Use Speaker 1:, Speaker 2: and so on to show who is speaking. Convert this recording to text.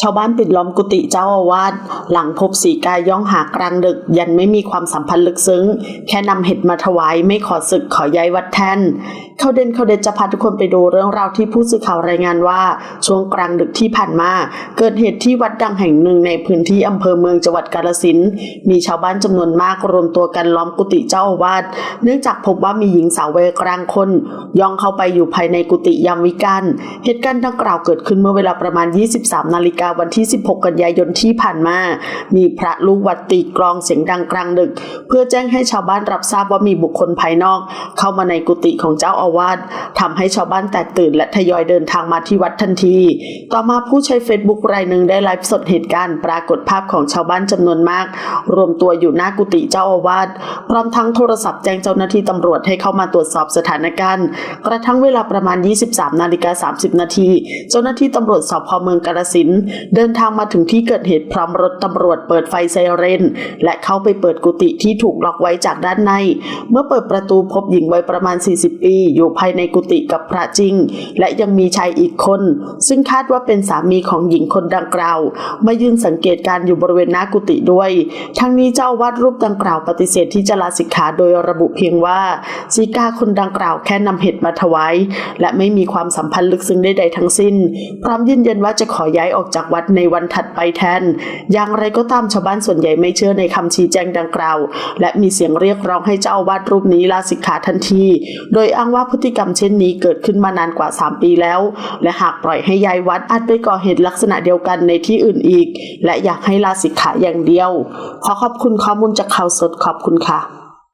Speaker 1: ชาวบ้านปิดล้อมกุฏิเจ้าอาวาสหลังพบสีกายย่องหากลางดึก ยันไม่มีความสัมพันธ์ลึกซึ้ง แค่นำเห็ดมาถวายไม่ขอศึกขอย้ายวัดแทนข้าเด่นข้าเด่นจะพาทุกคนไปดูเรื่องราวที่ผู้สื่อข่าวรายงานว่า ช่วงกลางดึกที่ผ่านมา เกิดเหตุที่วัดดังแห่งหนึ่งในพื้นที่อำเภอเมืองจังหวัดกาฬสินธุ์มีชาวบ้านจำนวนมากรวมตัวกันล้อมกุฏิเจ้าอาวาสเนื่องจากพบว่ามีหญิงสาววัยกลางคน ย่องเข้าไปอยู่ภายในกุฏิยามวิกาลเหตุการณ์ดังกล่าวเกิดขึ้นเมื่อเวลาประมาณ 23 นาฬิกาวันที่ 16 กันยายนที่ผ่านมา มีพระลูกวัดตีกลองเสียงดังกลางดึก เพื่อแจ้งให้ชาวบ้านรับทราบว่ามีบุคคลภายนอก เข้ามาในกุฏิของเจ้าอาวาสทำให้ชาวบ้านแตกตื่นและทยอยเดินทางมาที่วัดทันที ต่อมาผู้ใช้เฟซบุ๊กรายหนึ่งได้ไลฟ์สดเหตุการณ์ ปรากฏภาพของชาวบ้านจำนวนมาก รวมตัวอยู่หน้ากุฏิเจ้าอาวาสพร้อมทั้งโทรศัพท์แจ้งเจ้าหน้าที่ตำรวจให้เข้ามาตรวจสอบสถานการณ์ กระทั่งเวลาประมาณ 23 นาฬิกา 30 นาที เจ้าหน้าที่ตำรวจสพเมืองกาฬสินเดินทางมาถึงที่เกิดเหตุพร้อมรถตำรวจเปิดไฟไซเรน และเข้าไปเปิดกุฏิที่ถูกล็อกไว้จากด้านใน เมื่อเปิดประตูพบหญิงวัยประมาณ 40 ปีอยู่ภายในกุฏิกับพระจริง และยังมีชายอีกคน ซึ่งคาดว่าเป็นสามีของหญิงคนดังกล่าวมายืนสังเกตการอยู่บริเวณหน้ากุฏิด้วย ทั้งนี้เจ้าวาดรูปดังกล่าวปฏิเสธที่จะลาสิกขาโดยระบุเพียงว่าสีกาคนดังกล่าวแค่นำเห็ดมาถวายและไม่มีความสัมพันธ์ลึกซึ้งใดๆทั้งสิ้น พร้อมยืนยันว่าจะขอย้ายออกจากวัดในวันถัดไปแทน อย่างไรก็ตามชาวบ้านส่วนใหญ่ไม่เชื่อในคำชี้แจงดังกล่าว และมีเสียงเรียกร้องให้เจ้าอาวาดรูปนี้ลาสิกขาทันที โดยอ้างว่าพฤติกรรมเช่นนี้เกิดขึ้นมานานกว่า 3 ปีแล้ว และหากปล่อยให้ยายวัดอาจไปก่อเหตุลักษณะเดียวกันในที่อื่นอีก และอยากให้ลาสิกขาอย่างเดียว ขอขอบคุณข้อมูลจากข่าวสดขอบคุณค่ะ